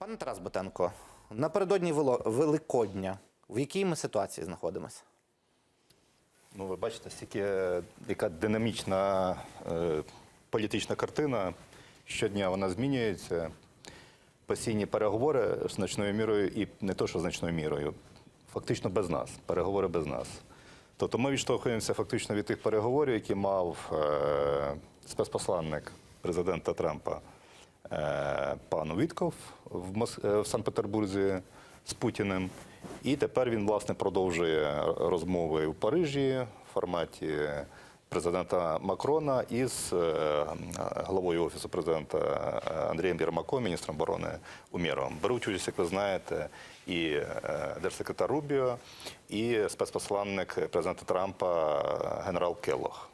Пане Тарас Ботенко, напередодні Великодня. В якій ми ситуації знаходимося? Ну, ви бачите, стільки е, яка динамічна е, політична картина. Щодня вона змінюється. Постійні переговори значною мірою, і не то, що значною мірою, фактично без нас. Переговори без нас. Тобто ми відштовхуємося фактично від тих переговорів, які мав е, спецпосланник президента Трампа пан Вітков е, в Санкт-Петербурзі з Путіним. І тепер він власне продовжує розмови в Парижі в форматі президента Макрона із е, головою офісу президента Андрієм Єрмаком, міністром оборони Умєровим. Беруть участь, як ви знаєте, і е, держсекретар Рубіо, і спецпосланник президента Трампа е, генерал Келлог.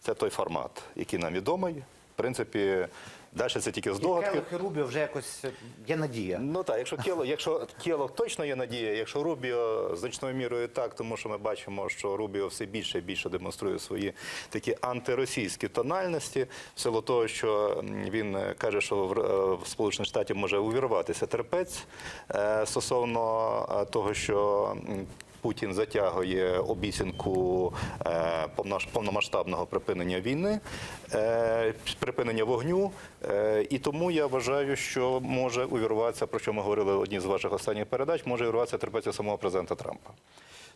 Це той формат, який нам відомий. В принципі, далі це тільки здогадки. Келлох і Рубіо вже якось е, є надія. Ну так, якщо Кело, якщо Кело точно є надія, якщо Рубіо значною мірою так, тому що ми бачимо, що Рубіо все більше і більше демонструє свої такі антиросійські тональності, в силу того, що він е, каже, що в, е, в Сполучених Штатів може увірватися терпець стосовно того, що. Путін затягує обіцянку е, повномасштабного припинення війни, е, припинення вогню. Е, І тому я вважаю, що може увірватися, про що ми говорили в одній з ваших останніх передач, може увірватися терпець самого президента Трампа.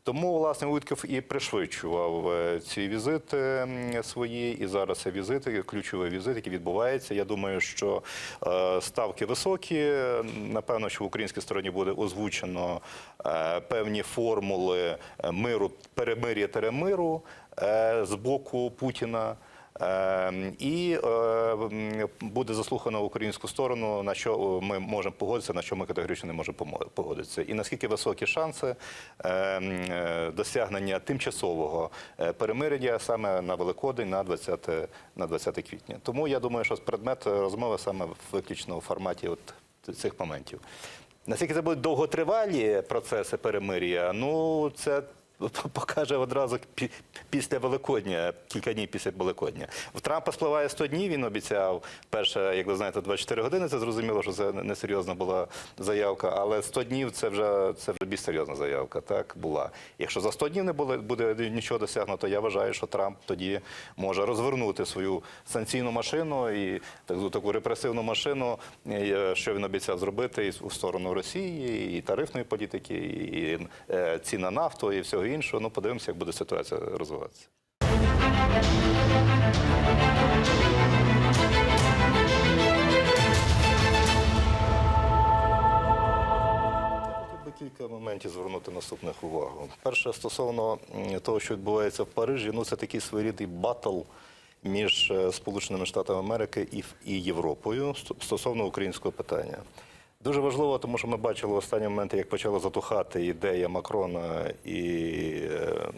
Тому, власне, Утків і пришвидшував е, ці візити свої, і зараз це візити, ключовий візит, який відбувається. Я думаю, що е, ставки високі. Напевно, що в українській стороні буде озвучено е, певні формули миру, перемир'я-теремиру е, з боку Путіна. Е, І е, буде заслухано українську сторону, на що ми можемо погодитися, на що ми категорично не можемо погодитися. І наскільки високі шанси е, м, е, досягнення тимчасового е, перемирення саме на Великодень, на 20, на 20 квітня. Тому я думаю, що предмет розмови саме виключно у форматі от цих моментів. Наскільки це будуть довготривалі процеси перемир'я, ну це покаже одразу пі- після Великодня, кілька днів після Великодня. В Трампа спливає 100 днів, він обіцяв перше, як ви знаєте, 24 години. Це зрозуміло, що це несерйозна була заявка, але 100 днів це вже це вже більш серйозна заявка. Так була. Якщо за 100 днів не буде, буде нічого досягнуто, я вважаю, що Трамп тоді може розвернути свою санкційну машину і таку, таку репресивну машину, е, що він обіцяв зробити і у сторону Росії, і тарифної політики, і е, ціна на нафту, і всього іншого. Ну, подивимося, як буде ситуація розвиватися. Кілька моментів звернути наступних увагу. Перше, стосовно того, що відбувається в Парижі, ну це такий своєрідний батл між е, Сполученими Штатами Америки і Європою стосовно українського питання. Дуже важливо, тому що ми бачили в останні моменти, як почала затухати ідея Макрона і е,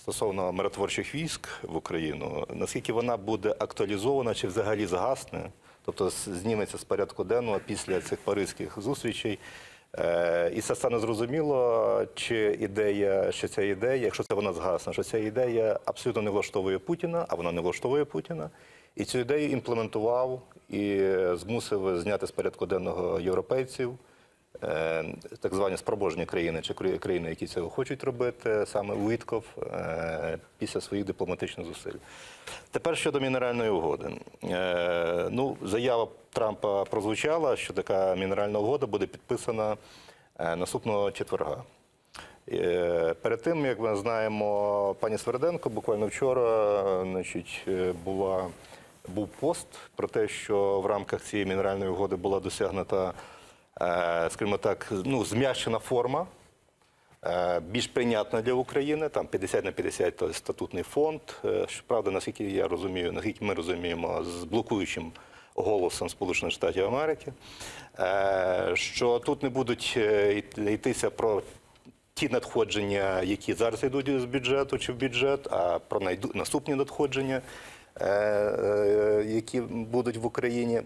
стосовно миротворчих військ в Україну, наскільки вона буде актуалізована чи взагалі згасне, тобто зніметься з порядку денного після цих паризьких зустрічей. Е, І це стане зрозуміло, чи ідея, що ця ідея, якщо це вона згасне, що ця ідея абсолютно не влаштовує Путіна, а вона не влаштовує Путіна. І цю ідею імплементував і змусив зняти з порядку денного європейців, е, так звані спроможні країни чи країни, які цього хочуть робити, саме Уітков е, після своїх дипломатичних зусиль. Тепер щодо мінеральної угоди. Е, Ну, заява Трампа прозвучала, що така мінеральна угода буде підписана наступного четверга. Перед тим, як ми знаємо, пані Сверденко буквально вчора значить, була, був пост про те, що в рамках цієї мінеральної угоди була досягнута, е, скажімо так, ну, зм'якшена форма. е, Більш прийнятна для України, там 50 на 50 то статутний фонд. Е, Щоправда, наскільки я розумію, наскільки ми розуміємо, з блокуючим голосом Сполучених Штатів Америки, що тут не будуть йтися про ті надходження, які зараз йдуть з бюджету чи в бюджет, а про наступні надходження, які будуть в Україні.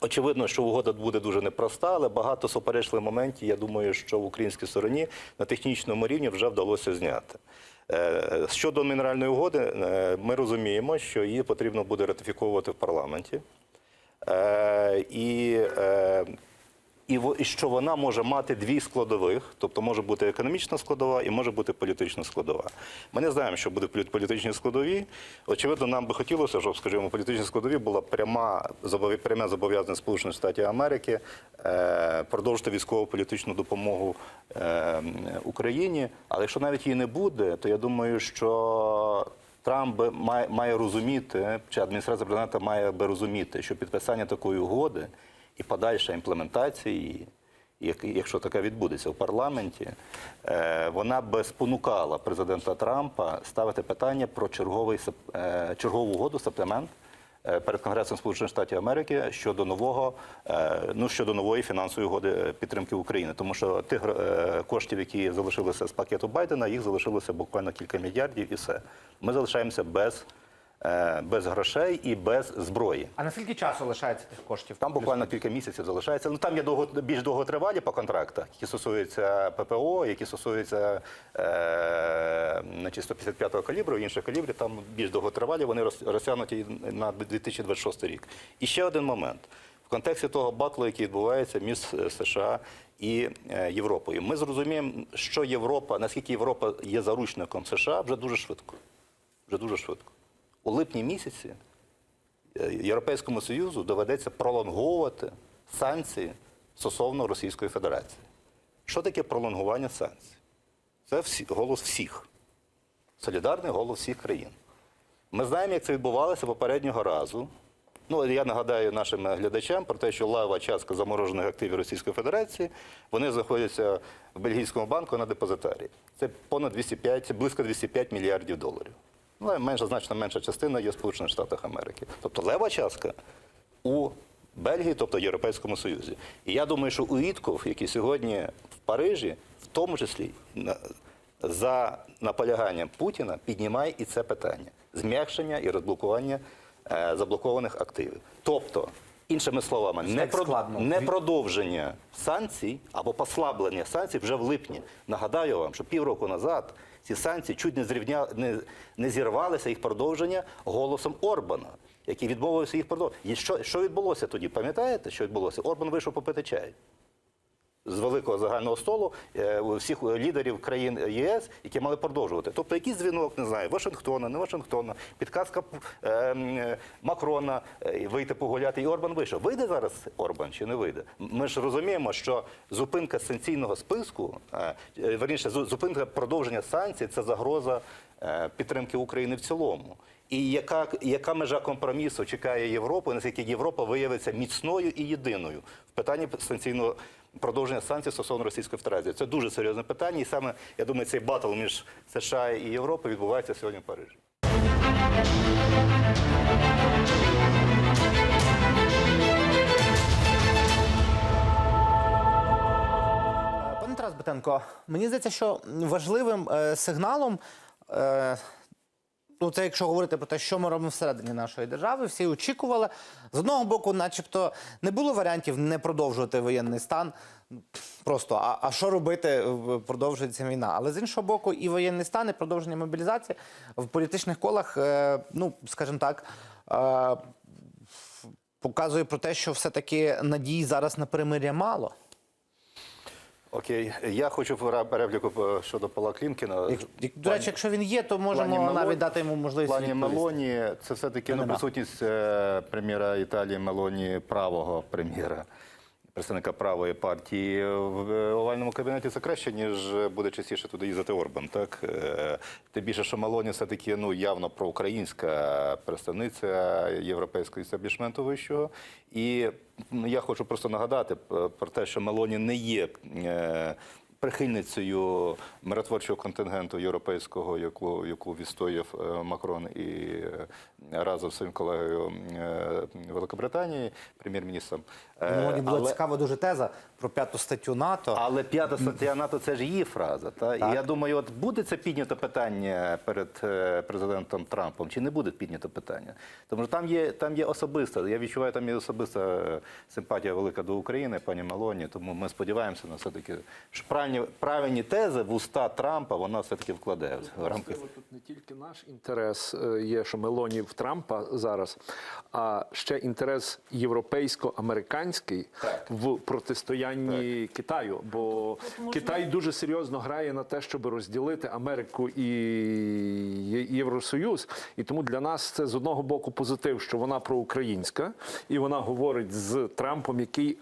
Очевидно, що угода буде дуже непроста, але багато суперечливих моментів. Я думаю, що в українській стороні на технічному рівні вже вдалося зняти. Е, Щодо мінеральної угоди, е, ми розуміємо, що її потрібно буде ратифіковувати в парламенті. Е, І, е, і, що вона може мати дві складових, тобто може бути економічна складова і може бути політична складова. Ми не знаємо, що буде в полі- політичній. Очевидно, нам би хотілося, щоб, скажімо, в політичній складовій була пряма пряме зобов'язання Сполучених Штатів Америки е, продовжити військово-політичну допомогу е, Україні. Але якщо навіть її не буде, то я думаю, що Трамп має, має розуміти, чи адміністрація президента має би розуміти, що підписання такої угоди і подальша імплементація її, як- якщо така відбудеться в парламенті, е, вона би спонукала президента Трампа ставити питання про черговий е, чергову угоду, септемент е, перед Конгресом Сполучених Штатів Америки щодо нового, ну щодо нової фінансової угоди підтримки України, тому що тих коштів, які залишилися з пакету Байдена, їх залишилося буквально кілька мільярдів, і все. Ми залишаємося без, без грошей і без зброї. А наскільки часу лишається тих коштів? Там буквально кілька місяців залишається. Ну там є довго, більш довготривалі по контрактах, які стосуються ППО, які стосуються е, значить, 155-го калібру, інших калібрів. Там більш довготривалі, вони розтягнуті на 2026 рік. І ще один момент. В контексті того батлу, який відбувається між е, США і е, Європою, ми зрозуміємо, що Європа, наскільки Європа є заручником США, вже дуже швидко. Вже дуже швидко. У липні місяці Е, Європейському Союзу доведеться пролонговувати санкції стосовно Російської Федерації. Що таке пролонгування санкцій? Це всі, голос всіх. Солідарний голос всіх країн. Ми знаємо, як це відбувалося попереднього разу. Ну, я нагадаю нашим глядачам про те, що лава частка заморожених активів Російської Федерації, вони знаходяться в бельгійському банку на депозитарії. Це понад 205, близько 205 мільярдів доларів. Ну, менша, значно менша частина є в Сполучених Штатах Америки. Тобто лева частка у Бельгії, тобто в Європейському Союзі. І я думаю, що Уітков, який сьогодні в Парижі, в тому числі за наполяганням Путіна, піднімає і це питання зм'якшення і розблокування е, заблокованих активів. Тобто, іншими словами, не, складно. не продовження санкцій або послаблення санкцій вже в липні. Нагадаю вам, що півроку назад ці санкції чуть не зрівня не, не зірвалися їх продовження голосом Орбана, який відмовився їх продовжувати. І що, що відбулося тоді? Пам'ятаєте, що відбулося? Орбан вийшов попити чай. З великого загального столу е, всіх лідерів країн ЄС, які мали продовжувати. Тобто, якийсь дзвінок, не знаю, Вашингтона, не Вашингтона, підказка е, Макрона е, вийти погуляти. І Орбан вийшов. Вийде зараз Орбан чи не вийде? Ми ж розуміємо, що зупинка санкційного списку, верніше, зу- зупинка продовження санкцій це загроза підтримки України в цілому. І яка, яка межа компромісу чекає Європу, наскільки Європа виявиться міцною і єдиною в питанні санкційного продовження санкцій стосовно Російської Федерації? Це дуже серйозне питання, і саме я думаю, цей батл між США і Європою відбувається сьогодні в Парижі. Пане Тарас Бетенко, мені здається, що важливим е, сигналом, е, ну це якщо говорити про те, що ми робимо всередині нашої держави, всі очікували. З одного боку, начебто, не було варіантів не продовжувати воєнний стан. Просто а, а що робити, е, продовжується війна. Але з іншого боку, і воєнний стан, і продовження мобілізації в політичних колах, е, ну скажімо так. Е, Показує про те, що все-таки надій зараз на перемир'я мало. Окей, я хочу репліку е, щодо пола Клімкіна. Як, як, до речі, якщо він є, то можемо Плані навіть Мелоні- дати йому В можливість плані відповісти. Мелоні це все-таки ну, присутність е, прем'єра Італії Мелоні правого прем'єра, представника правої партії в е, овальному кабінеті. Це краще, ніж буде частіше туди їздити Орбан. Так Е, тим більше, що Малоні все-таки ну явно проукраїнська представниця європейського істеблішменту вищого. І я хочу просто нагадати е, про те, що Мелоні не є. Прихильницею миротворчого контингенту європейського, яку, яку відстояв е, Макрон і е, разом з своїм колегою е, Великобританії, прем'єр-міністром. Ну, мені була але- цікава дуже теза про п'яту статтю НАТО. але п'ята стаття НАТО це ж її фраза. Та? І я думаю, от буде це піднято питання перед президентом Трампом, чи не буде піднято питання? Тому що там є, там є особиста, я відчуваю, там є особиста симпатія велика до України, пані Мелоні, тому ми сподіваємося на все-таки, що правильні правильні, правильні тези в уста Трампа вона все-таки вкладає в рамки. Тут не тільки наш інтерес е, є, що Мелоні в Трампа зараз, а ще інтерес європейсько-американський в протистоянні Китаю. Бо Китай дуже серйозно грає на те, щоб розділити Америку і Євросоюз. І тому для нас це з одного боку позитив, що вона проукраїнська, і вона говорить з Трампом, який.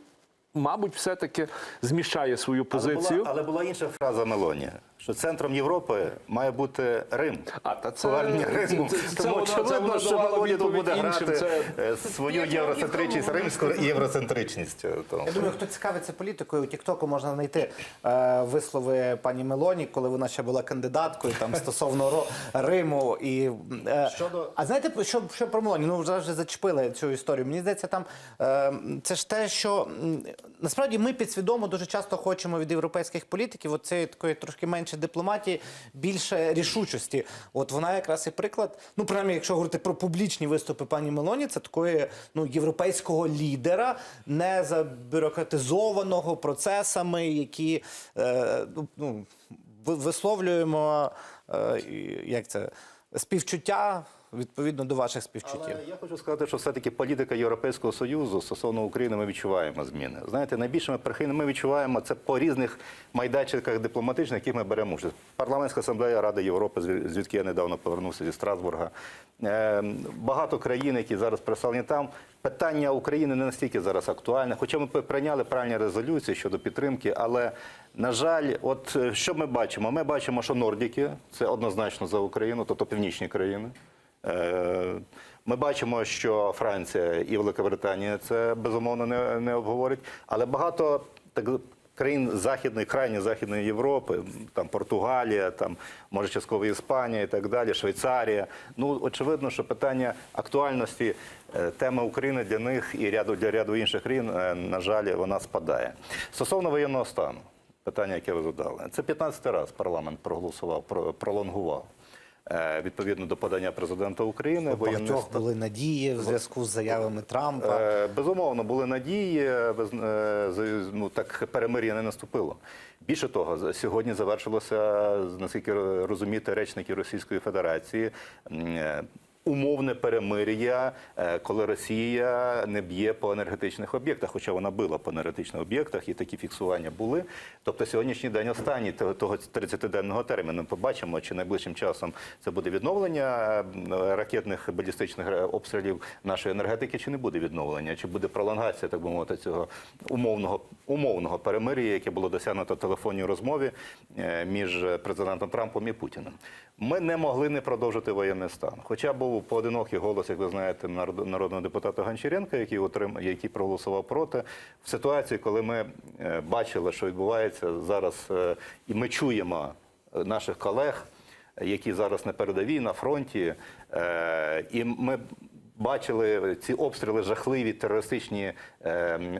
Мабуть, все-таки зміщає свою Але позицію. була, але була інша фраза Мелоні, що центром Європи має бути Рим. А, та це- Повернення Риму. це- це Тому це очевидно, вона що тут буде іншим. грати Це- е, свою євроцентричність, римську євроцентричність. е. Я думаю, хто цікавиться політикою, у Тіктоку можна знайти е, вислови пані Мелоні, коли вона ще була кандидаткою там стосовно Риму. І, е, Щодо- А знаєте, що, що про Мелоні? Ну вже вже зачепили цю історію. Мені здається, там е, це ж те, що насправді ми підсвідомо дуже часто хочемо від європейських політиків оцеї такої трошки менше дипломатії, більше рішучості. От вона якраз і приклад. Ну, принаймні, якщо говорити про публічні виступи пані Мелоні, це такої ну європейського лідера, не забюрократизованого процесами, які е, ну, ну, висловлюємо е, як це співчуття відповідно до ваших співчуттів. Але я хочу сказати, що все-таки політика Європейського Союзу стосовно України ми відчуваємо зміни. Знаєте, найбільшими прихильними ми відчуваємо це по різних майданчиках дипломатичних, яких ми беремо участь. Парламентська асамблея Ради Європи, звідки я недавно повернувся зі Страсбурга. Е, Багато країн, які зараз представлені там. Питання України не настільки зараз актуальне, хоча ми прийняли правильні резолюції щодо підтримки, але на жаль, от е, що ми бачимо? Ми бачимо, що Нордіки це однозначно за Україну, тобто північні країни. Е, Ми бачимо, що Франція і Велика Британія це безумовно не, не обговорять, але багато так, країн західної, крайньої західної Європи, там Португалія, там може частково Іспанія і так далі, Швейцарія. Ну очевидно, що питання актуальності е, теми України для них і ряду для ряду інших країн, е, на жаль, вона спадає. Стосовно воєнного стану, питання, яке ви задали, це 15 раз парламент проголосував, про- пролонгував. Е, Відповідно до подання президента України, багатьох стан. були надії в зв'язку з заявами Трампа. Е, Безумовно, були надії, е, ну, так перемир'я не наступило. Більше того, сьогодні завершилося, наскільки розумієте, речники Російської Федерації. Умовне перемир'я, е, коли Росія не б'є по енергетичних об'єктах, хоча вона била по енергетичних об'єктах, і такі фіксування були. Тобто сьогоднішній день останній того- того 30-денного терміну. Побачимо, чи найближчим часом це буде відновлення е, ракетних балістичних е, обстрілів нашої енергетики, чи не буде відновлення, чи буде пролонгація, так би мовити, цього умовного умовного перемир'я, яке було досягнуто в телефонній розмові між президентом Трампом і Путіним. Ми не могли не продовжити воєнний стан. Хоча був поодинокий голос, як ви знаєте, народ- народного депутата Гончаренка, який отрим, який проголосував проти в ситуації, коли ми е, бачили, що відбувається зараз, е, і ми чуємо е, наших колег, які зараз на передовій на фронті, і ми. Бачили ці обстріли, жахливі терористичні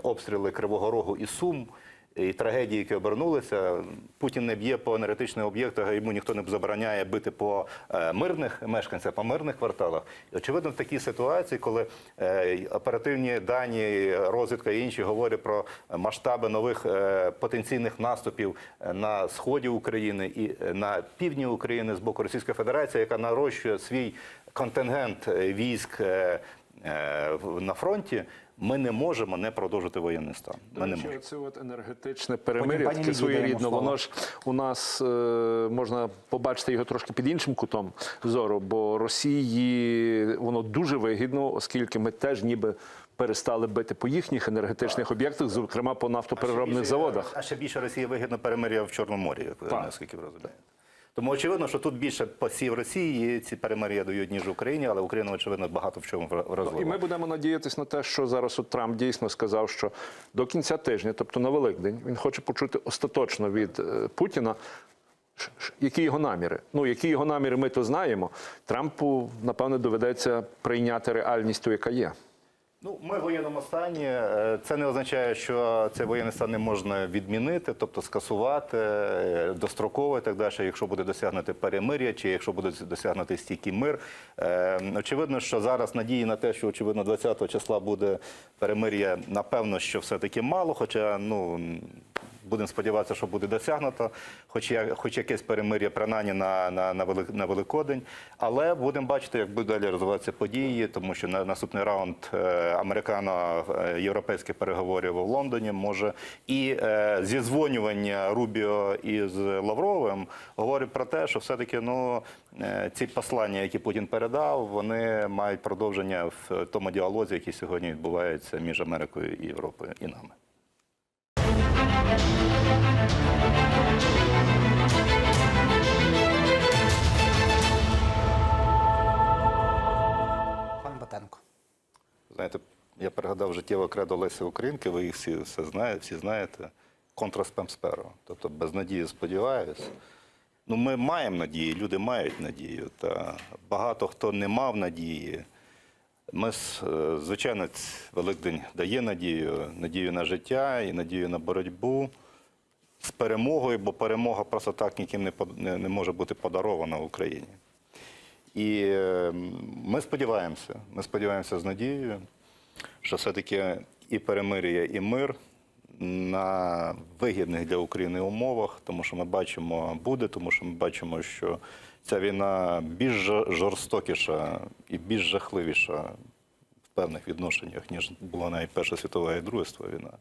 обстріли Кривого Рогу і Сум, і трагедії, які обернулися. Путін не б'є по енергетичних об'єктах, йому ніхто не забороняє бити по е, мирних мешканцях, по мирних кварталах. Очевидно, в такій ситуації, коли е, оперативні дані, розвідка і інші говорять про масштаби нових е, потенційних наступів на сході України і на півдні України з боку Російської Федерації, яка нарощує свій контингент військ на фронті. Ми не можемо не продовжити воєнний стан. Ми не можемо. це от енергетичне перемир'я, таке слово. Воно ж у нас е, можна побачити його трошки під іншим кутом зору, бо Росії воно дуже вигідно, оскільки ми теж ніби перестали бити по їхніх енергетичних об'єктах, зокрема по нафтопереробних заводах. А ще більше Росії вигідно перемир'я в Чорному морі, як ви наскільки ви розумієте. Тому очевидно, що тут більше посів Росії ці перемир'я дають, ніж Україні, але Україна, очевидно, багато в чому розвиває. І ми будемо надіятися на те, що зараз от Трамп дійсно сказав, що до кінця тижня, тобто на Великдень, він хоче почути остаточно від е, Путіна. Які його наміри? Ну, які його наміри, ми то знаємо. Трампу, напевне, доведеться прийняти реальність, ту, яка є. Ну, ми в воєнному стані. Е, Це не означає, що цей воєнний стан не можна відмінити, тобто скасувати е, достроково і так далі, якщо буде досягнути перемир'я, чи якщо буде досягнути стійкий мир. Е, Очевидно, що зараз надії на те, що очевидно 20 числа буде перемир'я, напевно, що все-таки мало, хоча ну. Будемо сподіватися, що буде досягнуто, хоч, я, хоч якесь перемир'я принаймні на, на, на, Велик, на Великодень. Але будемо бачити, як будуть далі розвиватися події, тому що на наступний раунд е, американо-європейських переговорів в Лондоні може і е, зізвонювання Рубіо із Лавровим говорить про те, що все-таки ну, е, ці послання, які Путін передав, вони мають продовження в тому діалозі, який сьогодні відбувається між Америкою і Європою і нами. Знаєте, я пригадав життєве кредо Лесі Українки, ви їх всі все знаєте, всі знаєте. Сперо. Тобто без надії сподіваюся. Ну, ми маємо надії, люди мають надію. Та багато хто не мав надії. Ми, е, звичайно, Великдень дає надію, надію на життя і надію на боротьбу з перемогою, бо перемога просто так ніким не може бути подарована Україні. І е, ми сподіваємося, ми сподіваємося з надією, що все-таки і перемир'я, і мир на вигідних для України умовах, тому що ми бачимо, буде, тому що ми бачимо, що ця війна більш жорстокіша і більш жахливіша в певних відношеннях, ніж була навіть Перша світова і Друга світова війна,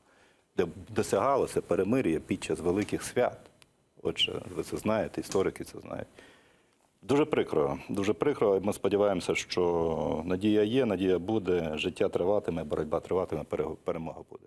де досягалося перемир'я під час великих свят. Отже, ви це знаєте, історики це знають. Дуже прикро, дуже прикро. Ми сподіваємося, що надія є, надія буде, життя триватиме, боротьба триватиме, пере- перемога буде.